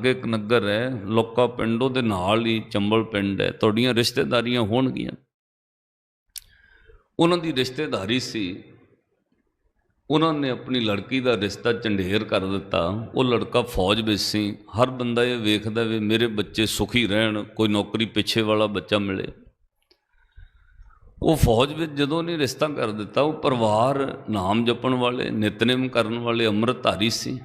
ਅੱਗੇ ਇੱਕ ਨਗਰ ਹੈ, ਲੋਕਾ ਪਿੰਡੋਂ ਦੇ ਨਾਲ ਹੀ ਚੰਬਲ ਪਿੰਡ ਹੈ। ਤੁਹਾਡੀਆਂ ਰਿਸ਼ਤੇਦਾਰੀਆਂ ਹੋਣਗੀਆਂ। ਉਹਨਾਂ ਦੀ ਰਿਸ਼ਤੇਦਾਰੀ ਸੀ। ਉਹਨਾਂ ਨੇ ਆਪਣੀ ਲੜਕੀ ਦਾ ਰਿਸ਼ਤਾ ਚੰਡੇਰ ਕਰ ਦਿੱਤਾ। ਉਹ ਲੜਕਾ ਫੌਜ ਵਿੱਚ ਸੀ। ਹਰ ਬੰਦਾ ਇਹ ਵੇਖਦਾ ਵੀ ਮੇਰੇ ਬੱਚੇ ਸੁਖੀ ਰਹਿਣ, ਕੋਈ ਨੌਕਰੀ ਪਿੱਛੇ ਵਾਲਾ ਬੱਚਾ ਮਿਲੇ। ਉਹ ਫੌਜ ਵਿੱਚ ਜਦੋਂ ਨੇ ਰਿਸ਼ਤਾ ਕਰ ਦਿੱਤਾ, ਉਹ ਪਰਿਵਾਰ ਨਾਮ ਜਪਣ ਵਾਲੇ, ਨਿਤਨੇਮ ਕਰਨ ਵਾਲੇ, ਅੰਮ੍ਰਿਤਧਾਰੀ ਸੀ।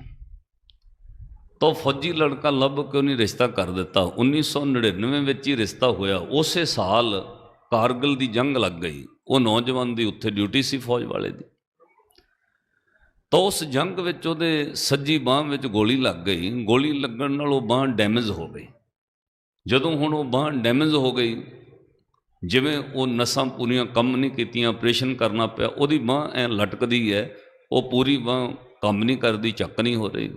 ਤਾਂ ਉਹ ਫੌਜੀ ਲੜਕਾ ਲੱਭ ਕੇ ਉਹਨੇ ਰਿਸ਼ਤਾ ਕਰ ਦਿੱਤਾ। 1999 ਵਿੱਚ ਹੀ ਰਿਸ਼ਤਾ ਹੋਇਆ। ਉਸੇ ਸਾਲ ਕਾਰਗਿਲ ਦੀ ਜੰਗ ਲੱਗ ਗਈ। ਉਹ ਨੌਜਵਾਨ ਦੀ ਉੱਥੇ ਡਿਊਟੀ ਸੀ ਫੌਜ ਵਾਲੇ ਦੀ। ਤਾਂ ਉਸ ਜੰਗ ਵਿੱਚ ਉਹਦੇ ਸੱਜੀ ਬਾਹ ਵਿੱਚ ਗੋਲੀ ਲੱਗ ਗਈ। ਗੋਲੀ ਲੱਗਣ ਨਾਲ ਉਹ ਬਾਹ ਡੈਮੇਜ ਹੋ ਗਈ। ਜਦੋਂ ਹੁਣ ਉਹ ਬਾਹ ਡੈਮੇਜ ਹੋ ਗਈ, ਜਿਵੇਂ ਉਹ ਨਸਾਂ ਪੂਰੀਆਂ ਕੰਮ ਨਹੀਂ ਕੀਤੀਆਂ, ਆਪਰੇਸ਼ਨ ਕਰਨਾ ਪਿਆ, ਉਹਦੀ ਬਾਹ ਐ ਲਟਕਦੀ ਹੈ। ਉਹ ਪੂਰੀ ਬਾਹ ਕੰਮ ਨਹੀਂ ਕਰਦੀ, ਚੱਕ ਨਹੀਂ ਹੋ ਰਹੀ।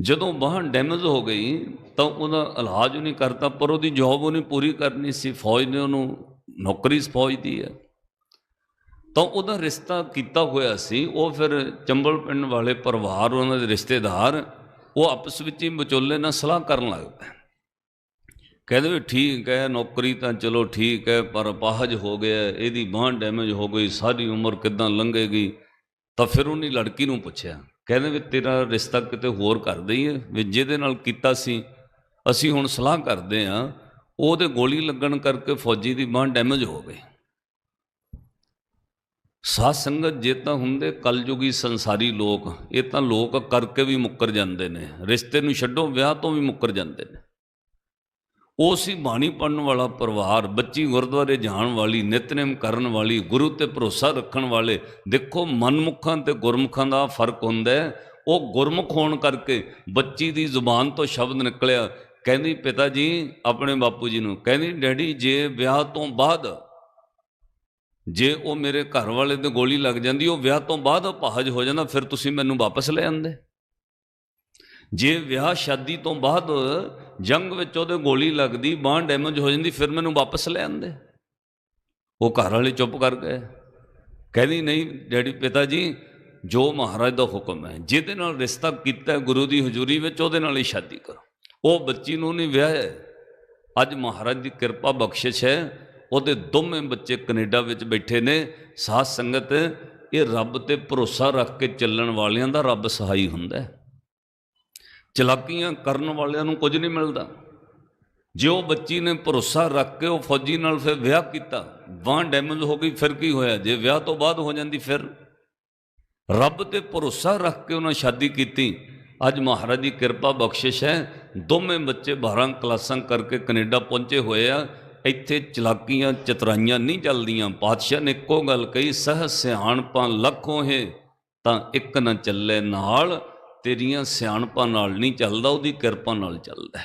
ਜਦੋਂ ਬਾਹ ਡੈਮੇਜ ਹੋ ਗਈ, ਤਾਂ ਉਹਦਾ ਇਲਾਜ ਨਹੀਂ ਕਰਤਾ, ਪਰ ਉਹਦੀ ਜੌਬ ਉਹਨੇ ਪੂਰੀ ਕਰਨੀ ਸੀ, ਫੌਜ ਨੇ ਉਹਨੂੰ ਨੌਕਰੀ ਫੌਜ ਦੀ ਹੈ। ਤਾਂ ਉਹਦਾ ਰਿਸ਼ਤਾ ਕੀਤਾ ਹੋਇਆ ਸੀ, ਉਹ ਫਿਰ ਚੰਬਲ ਪਿੰਡ ਵਾਲੇ ਪਰਿਵਾਰ, ਉਹਨਾਂ ਦੇ ਰਿਸ਼ਤੇਦਾਰ, ਉਹ ਆਪਸ ਵਿੱਚ ਹੀ ਵਿਚੋਲੇ ਨਾਲ ਸਲਾਹ ਕਰਨ ਲੱਗ ਪਏ। ਕਹਿੰਦੇ ਵੀ ਠੀਕ ਹੈ, ਨੌਕਰੀ ਤਾਂ ਚਲੋ ਠੀਕ ਹੈ, ਪਰ ਅਪਾਹਜ ਹੋ ਗਿਆ, ਇਹਦੀ ਬਾਂਹ ਡੈਮੇਜ ਹੋ ਗਈ, ਸਾਰੀ ਉਮਰ ਕਿਦਾਂ ਲੰਘੇਗੀ? ਤਾਂ ਫਿਰ ਉਹਨੇ ਲੜਕੀ ਨੂੰ ਪੁੱਛਿਆ ਕਹਿੰਦੇ ਵੀ ਤੇਰਾ ਰਿਸ਼ਤਾ ਕਿਤੇ ਹੋਰ ਕਰ ਦਈਏ, ਵੀ ਜਿਹਦੇ ਨਾਲ ਕੀਤਾ ਸੀ, ਅਸੀਂ ਹੁਣ ਸਲਾਹ ਕਰਦੇ ਆਂ ਉਹਦੇ ਗੋਲੀ ਲੱਗਣ ਕਰਕੇ ਫੌਜੀ ਦੀ ਬਾਂਹ ਡੈਮੇਜ ਹੋ ਗਈ। ਸਾਧ ਸੰਗਤ ਜੇ ਤਾਂ ਹੁੰਦੇ ਕਲਯੁਗੀ ਸੰਸਾਰੀ ਲੋਕ, ਇਹ ਤਾਂ ਲੋਕ ਕਰਕੇ ਵੀ ਮੁੱਕਰ ਜਾਂਦੇ ਨੇ, ਰਿਸ਼ਤੇ ਨੂੰ ਛੱਡੋ, ਵਿਆਹ ਤੋਂ ਵੀ ਮੁੱਕਰ ਜਾਂਦੇ ਨੇ। ਉਹ ਸੀ ਬਾਣੀ ਪੜਨ ਵਾਲਾ ਪਰਿਵਾਰ, ਬੱਚੀ ਗੁਰਦੁਆਰੇ ਜਾਣ ਵਾਲੀ, ਨਿਤਨੇਮ ਕਰਨ ਵਾਲੀ, ਗੁਰੂ ਤੇ ਭਰੋਸਾ ਰੱਖਣ ਵਾਲੇ। ਦੇਖੋ ਮਨਮੁਖਾਂ ਤੇ ਗੁਰਮੁਖਾਂ ਦਾ ਫ਼ਰਕ ਹੁੰਦਾ ਉਹ ਗੁਰਮੁਖ ਹੋਣ ਕਰਕੇ ਬੱਚੀ ਦੀ ਜ਼ੁਬਾਨ ਤੋਂ ਸ਼ਬਦ ਨਿਕਲਿਆ। ਕਹਿੰਦੀ, ਪਿਤਾ ਜੀ, ਆਪਣੇ ਬਾਪੂ ਜੀ ਨੂੰ। ਕਹਿੰਦੀ, ਡੈਡੀ, ਜੇ ਵਿਆਹ ਤੋਂ ਬਾਅਦ, ਜੇ ਉਹ ਮੇਰੇ ਘਰ ਵਾਲੇ ਤੇ ਗੋਲੀ ਲੱਗ ਜਾਂਦੀ, ਉਹ ਵਿਆਹ ਤੋਂ ਬਾਅਦ ਅਪਾਹਜ ਹੋ ਜਾਂਦਾ, ਫਿਰ ਤੁਸੀਂ ਮੈਨੂੰ ਵਾਪਸ ਲੈ ਆਂਦੇ ਜੇ ਵਿਆਹ ਸ਼ਾਦੀ ਤੋਂ ਬਾਅਦ ਜੰਗ ਵਿੱਚ ਉਹਦੇ ਗੋਲੀ ਲੱਗਦੀ, ਬਾਂਹ ਡੈਮੇਜ ਹੋ ਜਾਂਦੀ, ਫਿਰ ਮੈਨੂੰ ਵਾਪਸ ਲੈ ਆਂਦੇ ਉਹ ਘਰ ਵਾਲੇ ਚੁੱਪ ਕਰ ਗਏ। ਕਹਿੰਦੀ, ਨਹੀਂ ਡੈਡੀ ਪਿਤਾ ਜੀ ਜੋ ਮਹਾਰਾਜ ਦਾ ਹੁਕਮ ਹੈ, ਜਿਹਦੇ ਨਾਲ ਰਿਸ਼ਤਾ ਕੀਤਾ ਗੁਰੂ ਦੀ ਹਜ਼ੂਰੀ ਵਿੱਚ, ਉਹਦੇ ਨਾਲ ਹੀ ਸ਼ਾਦੀ ਕਰੋ। ਉਹ ਬੱਚੀ ਨੂੰ ਨਹੀਂ ਵਿਆਹਿਆ ਅੱਜ ਮਹਾਰਾਜ ਦੀ ਕਿਰਪਾ ਬਖਸ਼ਿਸ਼ ਹੈ। ਉਹਦੇ ਦੋਵੇਂ ਬੱਚੇ ਕੈਨੇਡਾ ਵਿੱਚ ਬੈਠੇ ਨੇ। ਸਾਧ ਸੰਗਤ, ਇਹ ਰੱਬ ਤੇ ਭਰੋਸਾ ਰੱਖ ਕੇ ਚੱਲਣ ਵਾਲਿਆਂ ਦਾ ਰੱਬ ਸਹਾਈ ਹੁੰਦਾ ਹੈ। ਚਲਾਕੀਆਂ ਕਰਨ ਵਾਲਿਆਂ ਨੂੰ ਕੁਝ ਨਹੀਂ ਮਿਲਦਾ। ਜੇ ਉਹ ਬੱਚੀ ਨੇ ਭਰੋਸਾ ਰੱਖ ਕੇ ਉਹ ਫੌਜੀ ਨਾਲ ਫਿਰ ਵਿਆਹ ਕੀਤਾ ਬਾਂਹ ਡੈਮੇਜ ਹੋ ਗਈ, ਫਿਰ ਕੀ ਹੋਇਆ? ਜੇ ਵਿਆਹ ਤੋਂ ਬਾਅਦ ਹੋ ਜਾਂਦੀ ਫਿਰ? ਰੱਬ ਤੇ ਭਰੋਸਾ ਰੱਖ ਕੇ ਉਹਨਾਂ ਸ਼ਾਦੀ ਕੀਤੀ। ਅੱਜ ਮਹਾਰਾਜ ਦੀ ਕਿਰਪਾ ਬਖਸ਼ਿਸ਼ ਹੈ। ਦੋਵੇਂ ਬੱਚੇ 12 ਕਲਾਸਾਂ ਕਰਕੇ ਕੈਨੇਡਾ ਪਹੁੰਚੇ ਹੋਏ ਆ। ਇੱਥੇ ਚਲਾਕੀਆਂ, ਚਤਰਾਈਆਂ ਨਹੀਂ ਚੱਲਦੀਆਂ। ਪਾਤਸ਼ਾਹ ਨੇ ਇੱਕੋ ਗੱਲ ਕਹੀ, ਸਹ ਸਿਆਣਪਾਂ ਲੱਖੋਂ ਹੈ, ਤਾਂ ਇੱਕ ਨਾ ਚੱਲੇ ਨਾਲ। ਤੇਰੀਆਂ ਸਿਆਣਪਾਂ ਨਾਲ ਨਹੀਂ ਚੱਲਦਾ ਉਹਦੀ ਕਿਰਪਾ ਨਾਲ ਚੱਲਦਾ